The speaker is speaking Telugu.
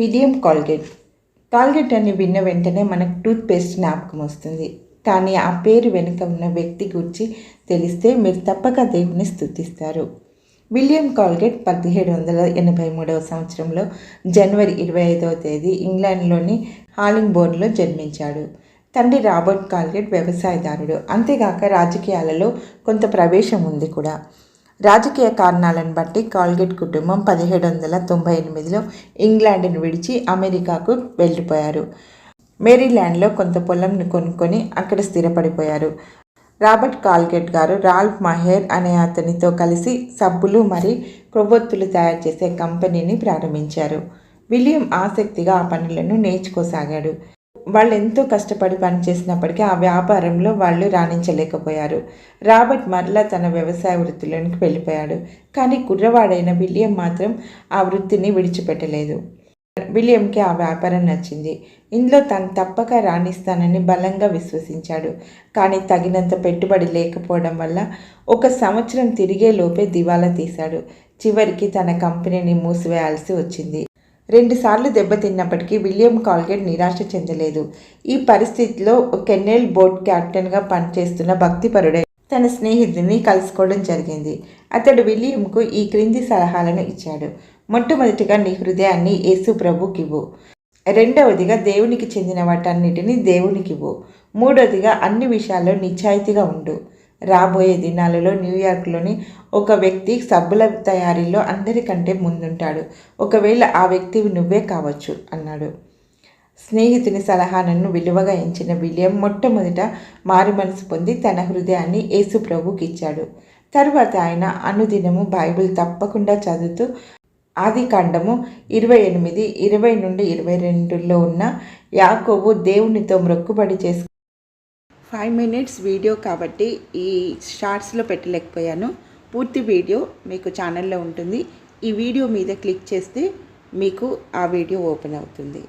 William Colgate. కాల్గేట్ అని విన్న వెంటనే మనకు టూత్ పేస్ట్ జ్ఞాపకం వస్తుంది. కానీ ఆ పేరు వెనుక ఉన్న వ్యక్తి గురించి తెలిస్తే మీరు తప్పక దేవుని స్థుతిస్తారు విలియం కాల్గేట్ పదిహేడు వందల ఎనభై మూడవ సంవత్సరంలో జనవరి ఇరవై ఐదవ తేదీ ఇంగ్లాండ్లోని హాలింగ్బోర్న్లో జన్మించాడు. తండ్రి రాబర్ట్ కాల్గేట్ వ్యవసాయదారుడు. అంతేగాక రాజకీయాలలో కొంత ప్రవేశం ఉంది కూడా. రాజకీయ కారణాలను బట్టి కాల్గేట్ కుటుంబం పదిహేడు వందల తొంభై ఎనిమిదిలో ఇంగ్లాండ్ను విడిచి అమెరికాకు వెళ్ళిపోయారు. మేరీల్యాండ్లో కొంత పొలంను కొనుక్కొని అక్కడ స్థిరపడిపోయారు. Robert Colgate garu Ralph Maher అనే అతనితో కలిసి సబ్బులు మరియు క్రొవ్వొత్తులు తయారు చేసే కంపెనీని ప్రారంభించారు. విలియం ఆసక్తిగా ఆ పనులను నేర్చుకోసాగాడు. వాళ్ళు ఎంతో కష్టపడి పనిచేసినప్పటికీ ఆ వ్యాపారంలో వాళ్ళు రాణించలేకపోయారు. రాబర్ట్ మరలా తన వ్యవసాయ వృత్తిలోనికి వెళ్ళిపోయాడు. కానీ కుర్రవాడైన విలియం మాత్రం ఆ వృత్తిని విడిచిపెట్టలేదు. విలియంకి ఆ వ్యాపారం నచ్చింది. ఇందులో తను తప్పక రాణిస్తానని బలంగా విశ్వసించాడు. కానీ తగినంత పెట్టుబడి లేకపోవడం వల్ల ఒక సంవత్సరం తిరిగే లోపే దివాలా తీశాడు. చివరికి తన కంపెనీని మూసివేయాల్సి వచ్చింది. రెండుసార్లు దెబ్బతిన్నప్పటికీ విలియం కాల్గేట్ నిరాశ చెందలేదు. ఈ పరిస్థితిలో కెన్నెల్ బోట్ కెప్టెన్గా పనిచేస్తున్న భక్తిపరుడై తన స్నేహితుడిని కలుసుకోవడం జరిగింది. అతడు విలియంకు ఈ క్రింది సలహాలను ఇచ్చాడు. మొట్టమొదటిగా నీ హృదయాన్ని యేసు ప్రభుకివ్వు. రెండవదిగా దేవునికి చెందిన వాటన్నిటిని దేవునికివ్వు. మూడవదిగా అన్ని విషయాల్లో నిశ్చాయితీగా ఉండు. రాబోయే దినాలలో న్యూయార్క్లోని ఒక వ్యక్తి సబ్బుల తయారీలో అందరికంటే ముందుంటాడు. ఒకవేళ ఆ వ్యక్తి నువ్వే కావచ్చు అన్నాడు. స్నేహితుని సలహాలను విలువగా ఎంచిన విలియం మొట్టమొదట మారు మనసు పొంది తన హృదయాన్ని యేసు ప్రభుకి ఇచ్చాడు. తరువాత ఆయన అనుదినము బైబిల్ తప్పకుండా చదువుతూ ఆది కాండము ఇరవై ఎనిమిది ఇరవై నుండి ఇరవై రెండులో ఉన్న యాకోబు దేవునితో మొక్కుబడి చేసు ఫైవ్ మినిట్స్ వీడియో కాబట్టి ఈ షార్ట్స్లో పెట్టలేకపోయాను. పూర్తి వీడియో మీకు ఛానల్లో ఉంటుంది. ఈ వీడియో మీద క్లిక్ చేస్తే మీకు ఆ వీడియో ఓపెన్ అవుతుంది.